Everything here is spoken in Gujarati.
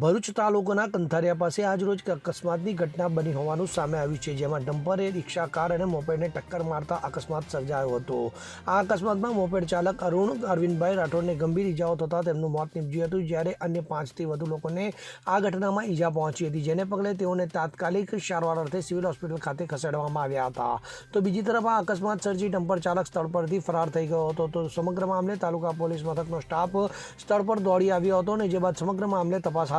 ભરૂચ તાલુકાના કંથારિયા પાસે આજરોજ અકસ્માતની ઘટના બની હોવાનું સામે આવ્યું છે, જેમાં ડમ્પરે રિક્ષા, કાર અને મોપેડને ટક્કર મારતા અકસ્માત સર્જાયો હતો. આ અકસ્માતમાં મોપેડ ચાલક અરુણ અરવિંદભાઈ રાઠોડને ગંભીર ઇજાઓ થતાં તેમનું મોત નીપજ્યું હતું, જ્યારે અન્ય પાંચથી વધુ લોકોને આ ઘટનામાં ઈજા પહોંચી હતી, જેને પગલે તેઓને તાત્કાલિક સારવાર અર્થે સિવિલ હોસ્પિટલ ખાતે ખસેડવામાં આવ્યા હતા. તો બીજી તરફ આ અકસ્માત સર્જી ડમ્પર ચાલક સ્થળ પરથી ફરાર થઈ ગયો હતો, તો સમગ્ર મામલે તાલુકા પોલીસ મથકનો સ્ટાફ સ્થળ પર દોડી આવ્યો હતો અને જે બાદ સમગ્ર મામલે તપાસ